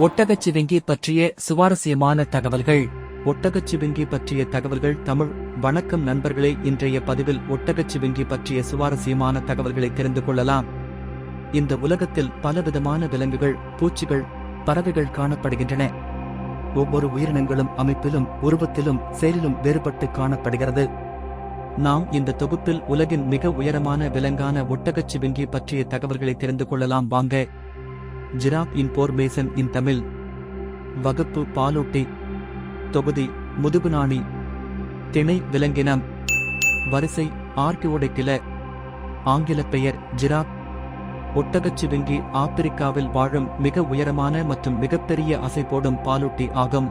ஒட்டகச்சிவிங்கி பற்றிய சுவாரஸ்யமான தகவல்கள். ஒட்டகச்சிவிங்கி பற்றிய தகவல்கள் தமிழ். வணக்கம் நண்பர்களே இன்றைய பதிவில் ஒட்டகச்சிவிங்கி பற்றிய சுவாரஸ்யமான தகவல்களை தெரிந்து கொள்ளலாம். இந்த உலகத்தில் பலவிதமான விலங்குகள் பூச்சிகள் பறவைகள் காணப்படுகின்றன. ஒவ்வொரு உயிரினங்களும் அமைப்பிலும் உருவத்திலும் செயலிலும் வேறுபட்டு காணப்படுகிறது. நாம் இந்த தொகுப்பில் உலகின் மிக உயரமான விலங்கான ஒட்டகச்சிவிங்கி பற்றிய தகவல்களை தெரிந்து கொள்ளலாம். வாங்க ஜிராப் இன்போர்மேஷன் இன் தமிழ். வகுப்பு பாலூட்டி. தொகுதி முதுகுநாணி. திணை விலங்கினம். வரிசை ஆர்கியோடைக்கில ஆங்கில பெயர் ஜிராப் ஒட்டகச்சிவிங்கி ஆப்பிரிக்காவில் வாழும் மிக உயரமான மற்றும் மிகப்பெரிய அசை போடும் பாலூட்டி ஆகும்.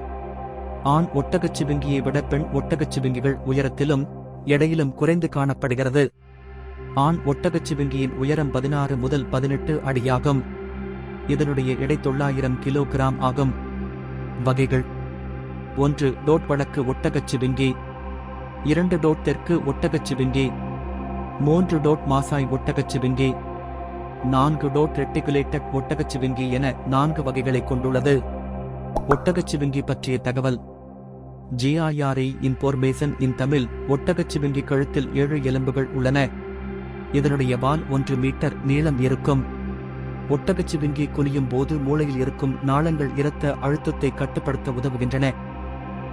ஆண் ஒட்டகச்சிவிங்கியை விட பெண் ஒட்டகச்சிவிங்கிகள் உயரத்திலும் எடையிலும் குறைந்து காணப்படுகிறது. ஆண் ஒட்டகச்சிவிங்கியின் உயரம் பதினாறு முதல் பதினெட்டு அடியாகும். இதனுடைய எடை தொள்ளாயிரம் கிலோகிராம் ஆகும். வகைகள். ஒன்று டோட் வழக்கு ஒட்டகச்சிவிங்கி இரண்டு டோட் தெற்கு ஒட்டகச்சிவிங்கி மூன்று டோட் மாசாய் ஒட்டகச்சிவிங்கி நான்கு டோட் ரெட்டிகுலேட்டட் ஒட்டகச்சிவிங்கி என நான்கு வகைகளை கொண்டுள்ளது. ஒட்டகச்சிவிங்கி பற்றிய தகவல். ஜிஆர்ஐ இன்ஃபோர்மேஷன் இன் தமிழ் ஒட்டகச்சிவிங்கி கழுத்தில் ஏழு எலும்புகள் உள்ளன. இதனுடைய வால் ஒன்று மீட்டர் நீளம் இருக்கும். ஒட்டகச்சிவிங்கி குனியும் போது மூளையில் இருக்கும் நாளங்கள் இரத்த அழுத்தத்தை கட்டுப்படுத்த உதவுகின்றன.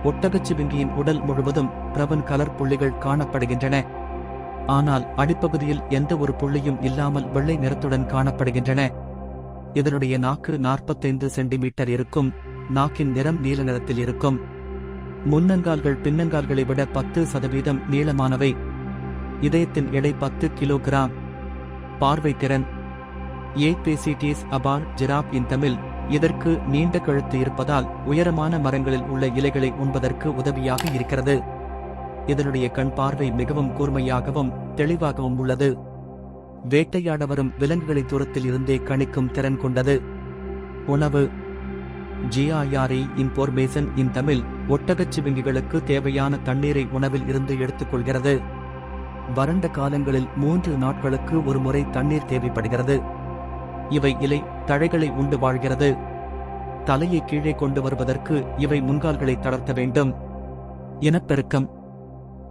ஒட்டகச்சிவிங்கியின் உடல் முழுவதும் பிரவன் கலர் புள்ளிகள் காணப்படுகின்றன. ஆனால் அடிப்பகுதியில் எந்த ஒரு புள்ளியும் இல்லாமல் வெள்ளை நிறத்துடன் காணப்படுகின்றன. இதனுடைய நாக்கு நாற்பத்தைந்து சென்டிமீட்டர் இருக்கும். நாக்கின் நிறம் நீல நிறத்தில் இருக்கும். முன்னங்கால்கள் பின்னங்கால்களை விட பத்து சதவீதம் நீளமானவை. இதயத்தின் எடை பத்து கிலோகிராம். பார்வை திறன் ஏபேசிடிஸ் அபார் ஜிராப் இன் தமிழ். இதற்கு நீண்ட கழுத்து இருப்பதால் உயரமான மரங்களில் உள்ள இலைகளை உண்பதற்கு உதவியாக இருக்கிறது. இதனுடைய கண் பார்வை மிகவும் கூர்மையாகவும் தெளிவாகவும் உள்ளது. வேட்டையாட வரும் விலங்குகளை தூரத்தில் இருந்தே கணிக்கும் திறன் கொண்டது. உணவு. ஜிஆர்ஐ இன்ஃபோர்மேஷன் இன் தமிழ் ஒட்டகச்சிவிங்கிகளுக்கு தேவையான தண்ணீரை உணவில் இருந்து எடுத்துக்கொள்கிறது வறண்ட காலங்களில் மூன்று நாட்களுக்கு ஒரு முறை தண்ணீர் தேவைப்படுகிறது. இவை இலை தழைகளை உண்டு வாழ்கிறது. தலையை கீழே கொண்டு வருவதற்கு இவை முன்கால்களை தளர்த்த வேண்டும். இனப்பெருக்கம்.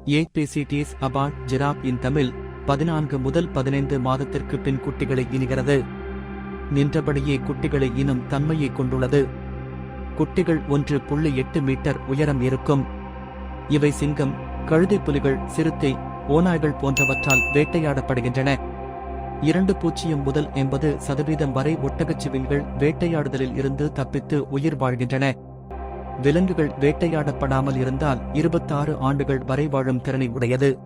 ABCDs about giraffe in Tamil பதினான்கு முதல் பதினைந்து மாதத்திற்கு பின் குட்டிகளை இனிகிறது. நின்றபடியே குட்டிகளை இனும் தன்மையை கொண்டுள்ளது. குட்டிகள் ஒன்று புள்ளி எட்டு மீட்டர் உயரம் இருக்கும். இவை சிங்கம் கழுதை புலிகள் சிறுத்தை ஓநாய்கள் போன்றவற்றால் வேட்டையாடப்படுகின்றன. இரண்டு பூஜ்ஜியம் முதல் எண்பது சதவீதம் வரை ஒட்டகச்சிவில்கள் வேட்டையாடுதலில் இருந்து தப்பித்து உயிர் வாழ்கின்றன. விலங்குகள் வேட்டையாடப்படாமல் இருந்தால் இருபத்தாறு ஆண்டுகள் வரை வாழும் திறனை உடையது.